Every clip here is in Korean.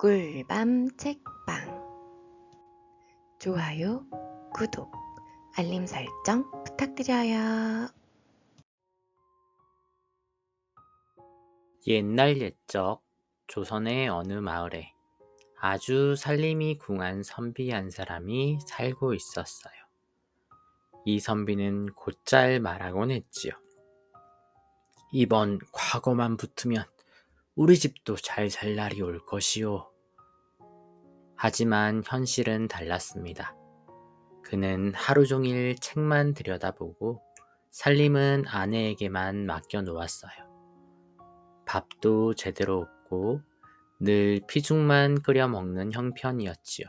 꿀밤 책방 좋아요, 구독, 알림 설정 부탁드려요. 옛날 옛적 조선의 어느 마을에 아주 살림이 궁한 선비 한 사람이 살고 있었어요. 이 선비는 곧잘 말하곤 했지요. 이번 과거만 붙으면 우리 집도 잘살 날이 올 것이요. 하지만 현실은 달랐습니다. 그는 하루 종일 책만 들여다보고 살림은 아내에게만 맡겨 놓았어요. 밥도 제대로 없고 늘 피죽만 끓여 먹는 형편이었지요.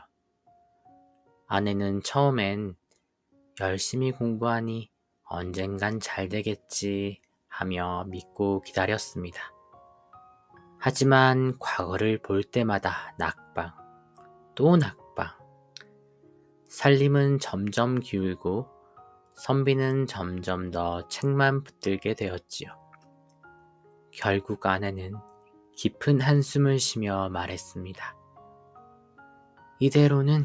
아내는 처음엔 열심히 공부하니 언젠간 잘 되겠지 하며 믿고 기다렸습니다. 하지만 과거를 볼 때마다 낙방, 또 낙방. 살림은 점점 기울고 선비는 점점 더 책만 붙들게 되었지요. 결국 아내는 깊은 한숨을 쉬며 말했습니다. 이대로는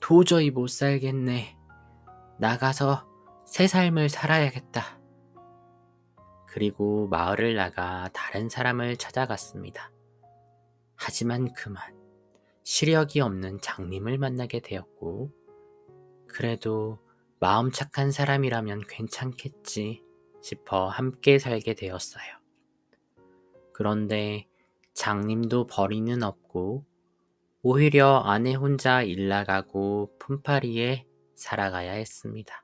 도저히 못 살겠네. 나가서 새 삶을 살아야겠다. 그리고 마을을 나가 다른 사람을 찾아갔습니다. 하지만 그만 시력이 없는 장님을 만나게 되었고, 그래도 마음 착한 사람이라면 괜찮겠지 싶어 함께 살게 되었어요. 그런데 장님도 벌이는 없고, 오히려 아내 혼자 일 나가고 품팔이에 살아가야 했습니다.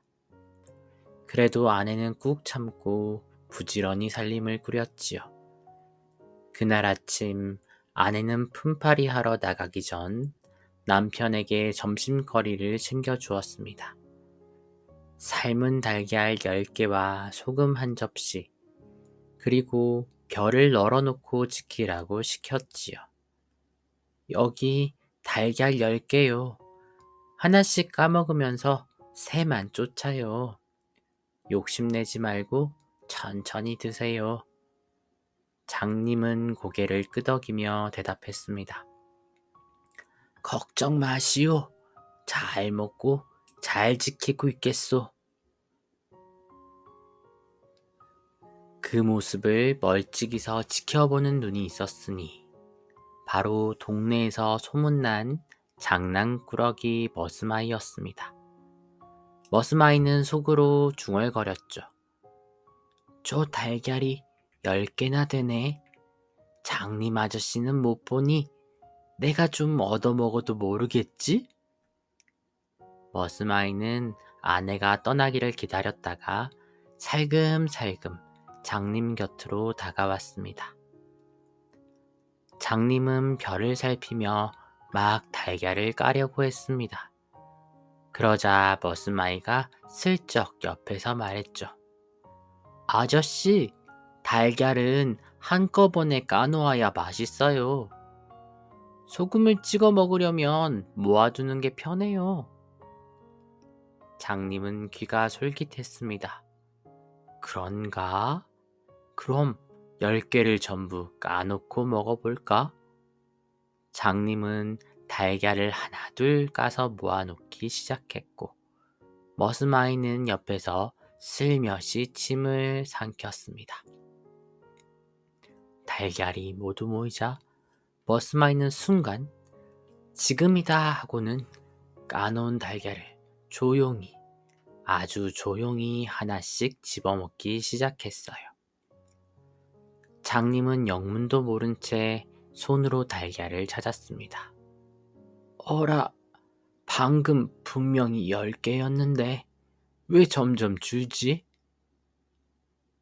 그래도 아내는 꾹 참고 부지런히 살림을 꾸렸지요. 그날 아침 아내는 품팔이 하러 나가기 전 남편에게 점심거리를 챙겨 주었습니다. 삶은 달걀 10개와 소금 한 접시, 그리고 별을 널어놓고 지키라고 시켰지요. 여기 달걀 10개요. 하나씩 까먹으면서 새만 쫓아요. 욕심내지 말고 천천히 드세요. 장님은 고개를 끄덕이며 대답했습니다. 걱정 마시오. 잘 먹고 잘 지키고 있겠소. 그 모습을 멀찍이서 지켜보는 눈이 있었으니 바로 동네에서 소문난 장난꾸러기 머스마이였습니다. 머스마이는 속으로 중얼거렸죠. 저 달걀이 열 개나 되네. 장님 아저씨는 못 보니 내가 좀 얻어먹어도 모르겠지? 머스마이는 아내가 떠나기를 기다렸다가 살금살금 장님 곁으로 다가왔습니다. 장님은 별을 살피며 막 달걀을 까려고 했습니다. 그러자 머스마이가 슬쩍 옆에서 말했죠. 아저씨, 달걀은 한꺼번에 까놓아야 맛있어요. 소금을 찍어 먹으려면 모아두는 게 편해요. 장님은 귀가 솔깃했습니다. 그런가? 그럼 열 개를 전부 까놓고 먹어볼까? 장님은 달걀을 하나둘 까서 모아놓기 시작했고, 머스마이는 옆에서 슬며시 침을 삼켰습니다. 달걀이 모두 모이자 머스마이는 순간 지금이다 하고는 까놓은 달걀을 조용히 아주 조용히 하나씩 집어먹기 시작했어요. 장님은 영문도 모른 채 손으로 달걀을 찾았습니다. 어라, 방금 분명히 열 개였는데 왜 점점 줄지?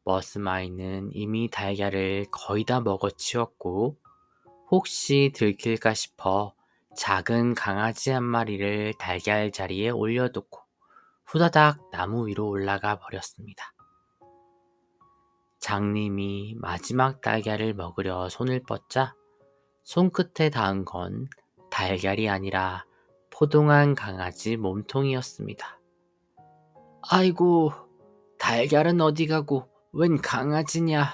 머스마이는 이미 달걀을 거의 다 먹어치웠고 혹시 들킬까 싶어 작은 강아지 한 마리를 달걀 자리에 올려두고 후다닥 나무 위로 올라가 버렸습니다. 장님이 마지막 달걀을 먹으려 손을 뻗자 손끝에 닿은 건 달걀이 아니라 포동한 강아지 몸통이었습니다. 아이고, 달걀은 어디 가고 웬 강아지냐?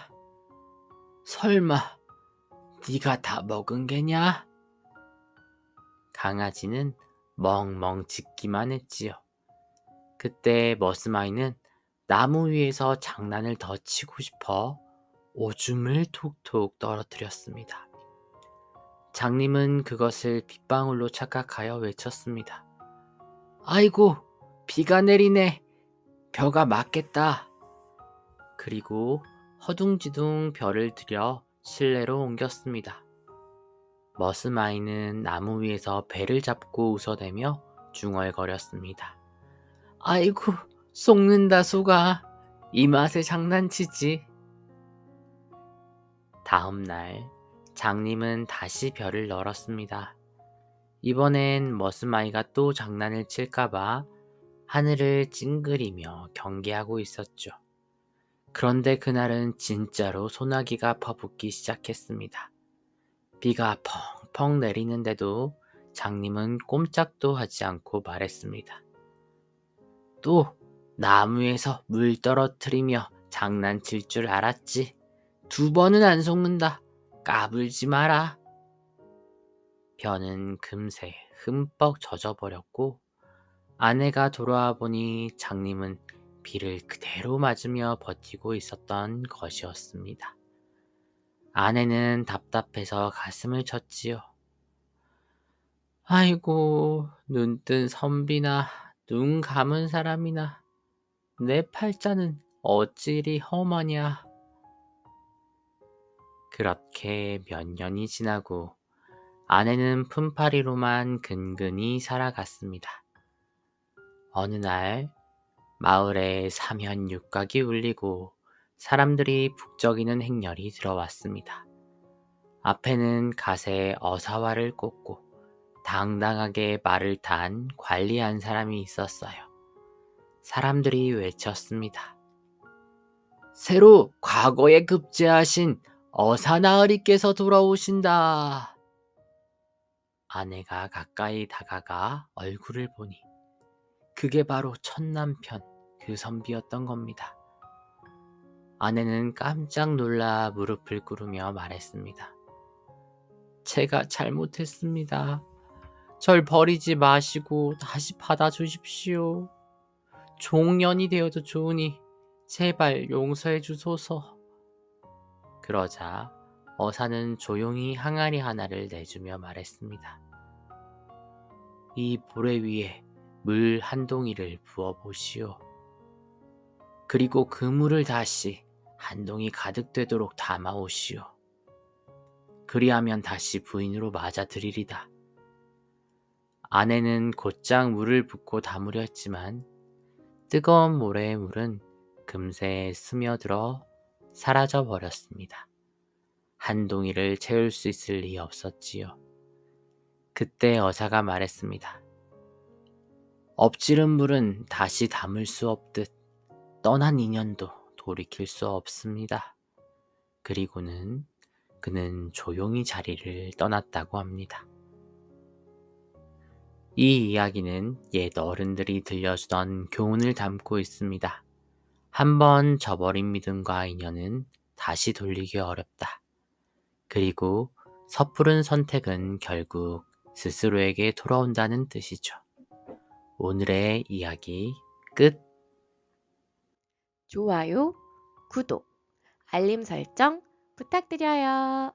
설마 네가 다 먹은 게냐? 강아지는 멍멍 짖기만 했지요. 그때 머스마이는 나무 위에서 장난을 더 치고 싶어 오줌을 톡톡 떨어뜨렸습니다. 장님은 그것을 빗방울로 착각하여 외쳤습니다. 아이고, 비가 내리네. 벼가 맞겠다. 그리고 허둥지둥 벼를 들여 실내로 옮겼습니다. 머스마이는 나무 위에서 배를 잡고 웃어대며 중얼거렸습니다. 아이고, 속는다 속아. 이 맛에 장난치지. 다음 날 장님은 다시 별을 널었습니다. 이번엔 머스마이가 또 장난을 칠까봐 하늘을 찡그리며 경계하고 있었죠. 그런데 그날은 진짜로 소나기가 퍼붓기 시작했습니다. 비가 펑펑 내리는데도 장님은 꼼짝도 하지 않고 말했습니다. 또 나무에서 물 떨어뜨리며 장난칠 줄 알았지. 두 번은 안 속는다. 까불지 마라. 벼는 금세 흠뻑 젖어버렸고 아내가 돌아와 보니 장님은 비를 그대로 맞으며 버티고 있었던 것이었습니다. 아내는 답답해서 가슴을 쳤지요. 아이고, 눈뜬 선비나 눈 감은 사람이나 내 팔자는 어찌리 험하냐. 그렇게 몇 년이 지나고 아내는 품팔이로만 근근히 살아갔습니다. 어느 날 마을에 사면 육각이 울리고 사람들이 북적이는 행렬이 들어왔습니다. 앞에는 갓에 어사화를 꽂고 당당하게 말을 탄 관리한 사람이 있었어요. 사람들이 외쳤습니다. 새로 과거에 급제하신 어사나으리께서 돌아오신다. 아내가 가까이 다가가 얼굴을 보니 그게 바로 첫 남편 그 선비였던 겁니다. 아내는 깜짝 놀라 무릎을 꿇으며 말했습니다. 제가 잘못했습니다. 절 버리지 마시고 다시 받아주십시오. 종년이 되어도 좋으니 제발 용서해 주소서. 그러자 어사는 조용히 항아리 하나를 내주며 말했습니다. 이 모래 위에 물 한 동이를 부어 보시오. 그리고 그 물을 다시 한 동이 가득 되도록 담아 오시오. 그리하면 다시 부인으로 맞아들이리다. 아내는 곧장 물을 붓고 담으려 했지만 뜨거운 모래의 물은 금세 스며들어 사라져 버렸습니다. 한 동이를 채울 수 있을 리 없었지요. 그때 어사가 말했습니다. 엎지른 물은 다시 담을 수 없듯 떠난 인연도 돌이킬 수 없습니다. 그리고는 그는 조용히 자리를 떠났다고 합니다. 이 이야기는 옛 어른들이 들려주던 교훈을 담고 있습니다. 한번 저버린 믿음과 인연은 다시 돌리기 어렵다. 그리고 섣부른 선택은 결국 스스로에게 돌아온다는 뜻이죠. 오늘의 이야기 끝. 좋아요, 구독, 알림 설정 부탁드려요.